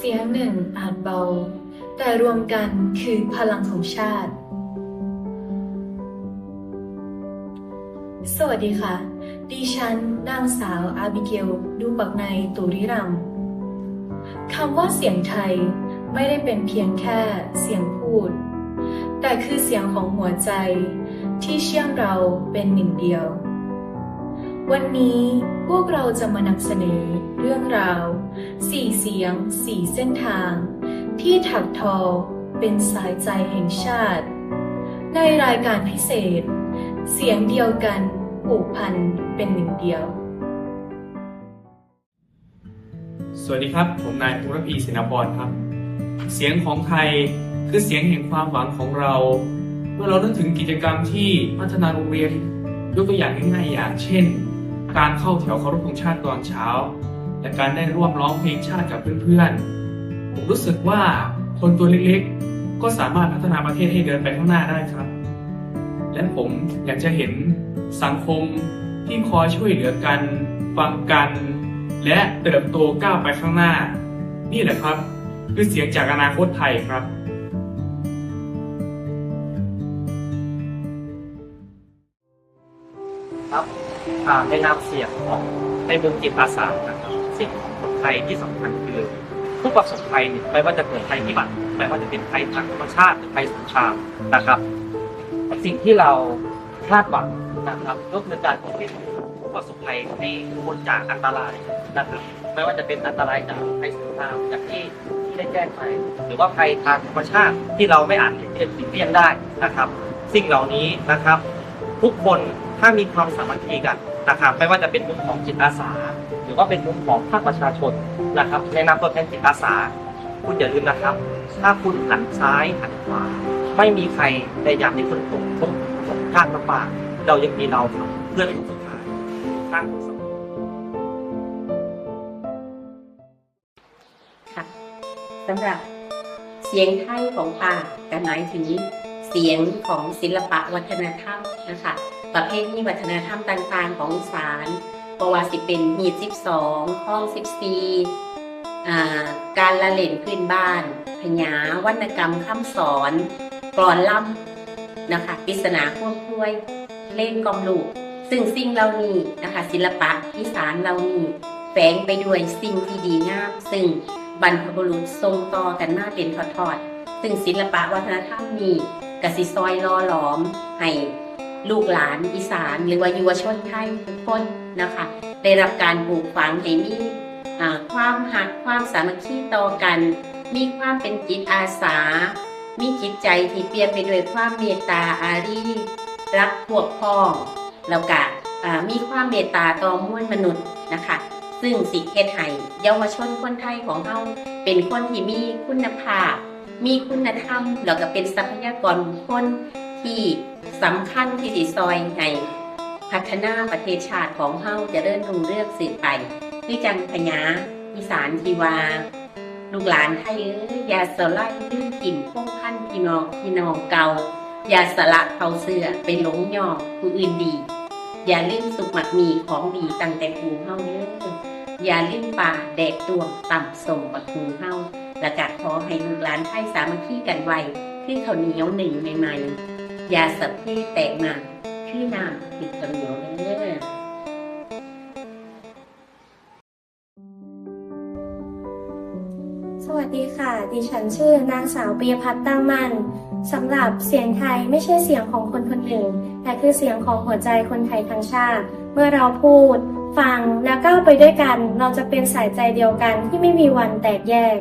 เสียงหนึ่งอาจเบา แต่รวมกันคือพลังของชาติ สวัสดีค่ะ ดิฉันนางสาวอาบิเกล ดูปักในตุริรัมคำว่าเสียงไทยไม่ได้เป็นเพียงแค่เสียงพูด แต่คือเสียงของหัวใจที่เชื่อมเราเป็นหนึ่งเดียว วันนี้พวกเราจะมานำเสนอเรื่องราว สี่เสียงสี่เส้นทาง ที่ถักทอเป็นสายใจแห่งชาติ ในรายการพิเศษ เสียงเดียวกันผูกพันเป็นหนึ่งเดียว สวัสดีครับ ผมนายอุรพีศินพรครับ เสียงของไทยคือเสียงแห่งความหวังของเรา เมื่อเรานึกถึงกิจกรรมที่พัฒนาโรงเรียนยกตัวอย่างง่ายๆอย่างเช่น การเข้าแถวเคารพธงชาติตอนเช้า และการได้ร่วมร้องเพลงชาติกับเพื่อนๆ ผมรู้สึกว่าคนตัวเล็กๆ ก็สามารถพัฒนาประเทศให้เดินไปข้างหน้าได้ครับ และผมอยากจะเห็นสังคมที่คอยช่วยเหลือกัน ฟังกัน และเติบโตก้าวไปข้างหน้า นี่แหละครับ คือเสียงจากอนาคตไทยครับครับอ่ในนามเสียงของในเมืองจิตอาสานะครับ สิ่งของคนไทยที่สำคัญคือผู้ประสบภัยเนี่ยไม่ว่าจะเกิดภัยพิบัติไม่ว่าจะเป็นภัยทางธรรมชาติหรือภัยสงครามนะครับ สิ่งที่เราคาดหวังนะครับก็คือการที่ผู้ประสบภัยในพ้นจากอันตรายนะครับ ไม่ว่าจะเป็นอันตรายจากภัยสงครามจากที่ที่ได้แจ้งไปหรือว่าภัยทางธรรมชาติที่เราไม่อาจที่จะหลีกเลี่ยงได้นะครับ สิ่งเหล่านี้นะครับ ทุกคนถ้ามีความสามัคคีกัน นะครับไม่ว่าจะเป็นมุมของจิตอาสา หรือว่าเป็นมุมของภาคประชาชนนะครับในนามตัวแทนจิตอาสา คุณอย่าลืมนะครับ ถ้าคุณหันซ้ายหันขวา ไม่มีใครในยามที่คุณตกทุกข์ตกยากลำบากเรายังมีเราครับเพื่อนคนสุดท้ายข้างคุณเสมอค่ะสำหรับเสียงไทยของป่าก็หมายถึงเสียงของศิลปะวัฒนธรรมนะคะ ประเภทนี้วัฒนธรรมต่างๆ ของอีสานเพราะว่าสิเป็นหีด12 ห้อง 14 การละเล่นพื้นบ้าน พญาวรรณกรรมคำสอนกรอนล่ำนะคะปริศนาพ่วงถ้วย เล่นกองลูก ซึ่งสิ่งเหล่านี้นะคะศิลปะอีสานเหล่านี้แฝงไปด้วยสิ่งที่ดีงามซึ่งบรรพบุรุษทรงต่อกันมาเป็นทอดๆซึ่งศิลปะวัฒนธรรมนี้กสิซอยล่อหลอมให้ ลูกหลานอีสานหรือว่าเยุวชนไทยทุกคนนะคะ ได้รับการปลูกฝังให้มีความหักความสามัคคีต่อกัน มีความเป็นจิตอาสา มีจิตใจที่เปลี่ยนไปด้วยความเมตตาอารีรักพวกพ้อง แล้วก็มีความเมตตาต่อมวลมนุษย์นะคะ ซึ่งสิเฮ็ดให้เยาวชนคนไทยของเราเป็นคนที่มีคุณภาพ มีคุณธรรมแล้วก็เป็นทรัพยากรบุคคล ที่สำคัญที่สิซอยให้พัฒนาประเทศชาติของเฮาจะเริ่มรุ่งเรืองสืบไปคือจังพญาอีสานทีวา ลูกหลานไทยเอ้ยอย่าสลด์ลื่นกิ่มพงพันธ์พี่น้องพี่น้องเก่าอย่าสละเขาเสื้อไปหลงย่อผู้อื่นดี อย่าลืมสุกหมักมีของดีตั้งแต่ภูเฮาเด้ออย่าลืมป่าแดกตวงต่ำส่งปักภูเฮาและกัขอให้ลูกหลานไทยสามัคคีกันไว้คือข้าวเหนียวหนึ่งใหม่ๆ ยาสับเพแตกหนักคือน้ำคือข้าวเหนียวเด้อสวัสดีค่ะ ดิฉันชื่อนางสาวปียพัฒน์ตั้งมั่นสำหรับเสียงไทยไม่ใช่เสียงของคนคนหนึ่ง แต่คือเสียงของหัวใจคนไทยทั้งชาติ เมื่อเราพูด ฟังและก้าวไปด้วยกัน เราจะเป็นสายใจเดียวกันที่ไม่มีวันแตกแยก